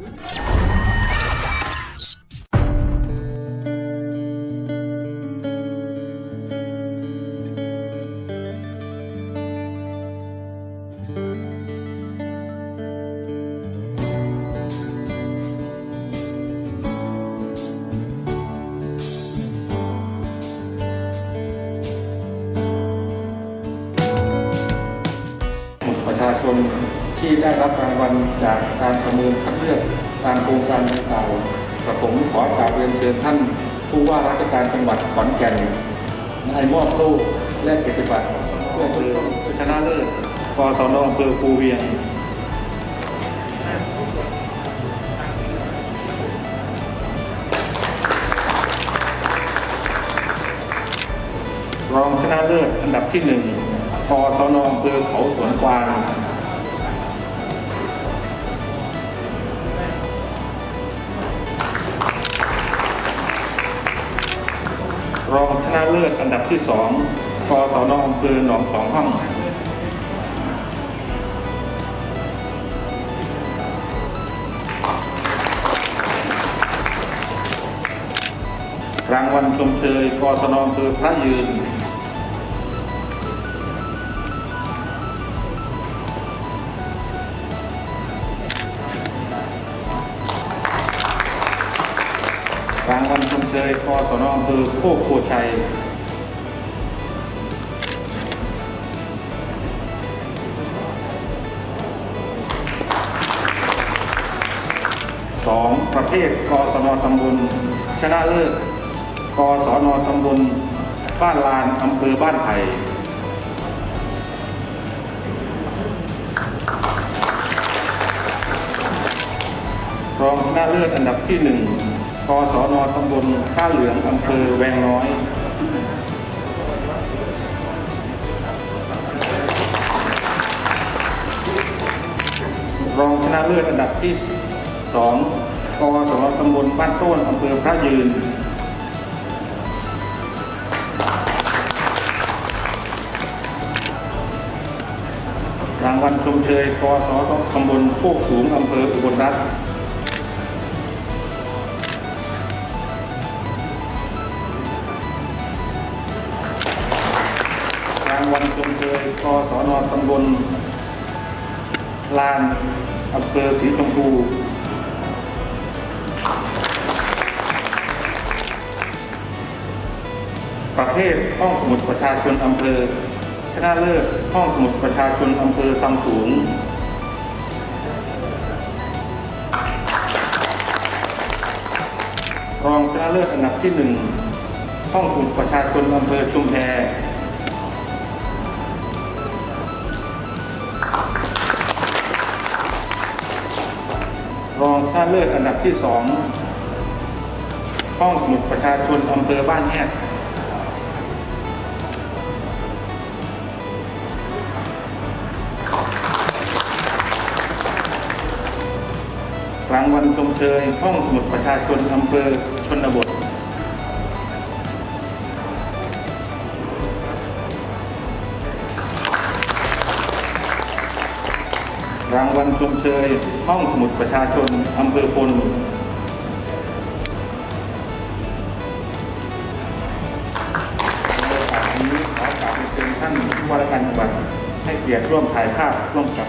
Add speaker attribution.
Speaker 1: ประชาชน ที่ได้รับรางวัลจากการประเมินคัดเลือกตามโครงการดังกล่าวกับผมขอกราบเรียนเชิญท่านผู้ว่าราชการจังหวัดขอนแก่นให้มอบโล่และเกียรติบัตรเพื่อคือชนะเลิศกศนอำเภอภูเวียงรองชนะเลิศอันดับที่หนึ่งกศนอำเภอเขาสวนกวาง ชนะเลิศอันดับที่สองกศนอำเภอหนองสองห้องรางวัลชมเชยกศนอำเภอพระยืน วัลชมเชยกศนอำเภอโคกโพชัยสองประเภทกศนตำบลชนะเลิศกศนตำบลบ้านลานอำเภอบ้านไผ่รองชนะเลิศอันดับที่หนึ่ง กศนตำบลท่าเหลืองอำเภอแวงน้อยรองชนะเลิศอันดับที่สองกศนตำบลบ้านต้นอำเภอพระยืน รางวัลชมเชยกศตำบลโคกสูงอำเภออุบลรัตน์างวัลชมเชยกศนตำบลลานอำเภอสีชมพูประเภทห้องสมุดประชาชนอำเภอ ชนะเลิศห้องสมุดประชาชนอำเภอซัมสูง รองชนะเลิศอันดับที่หนึ่งห้องสมุดประชาชนอำเภอชุมแพ รองชนะเลิศอันดับที่สองห้องสมุดประชาชนอำเภอบ้านแฮดรางวัลชมเชยห้องสมุดประชาชนอำเภอชนบท รางวัลชมเชย ห้องสมุดประชาชนอำเภอพลในโอกาสนี้ขอกราบเรียนท่านผู้ว่าราชการจังหวัดให้เกียรติร่วมถ่ายภาพร่วมกับ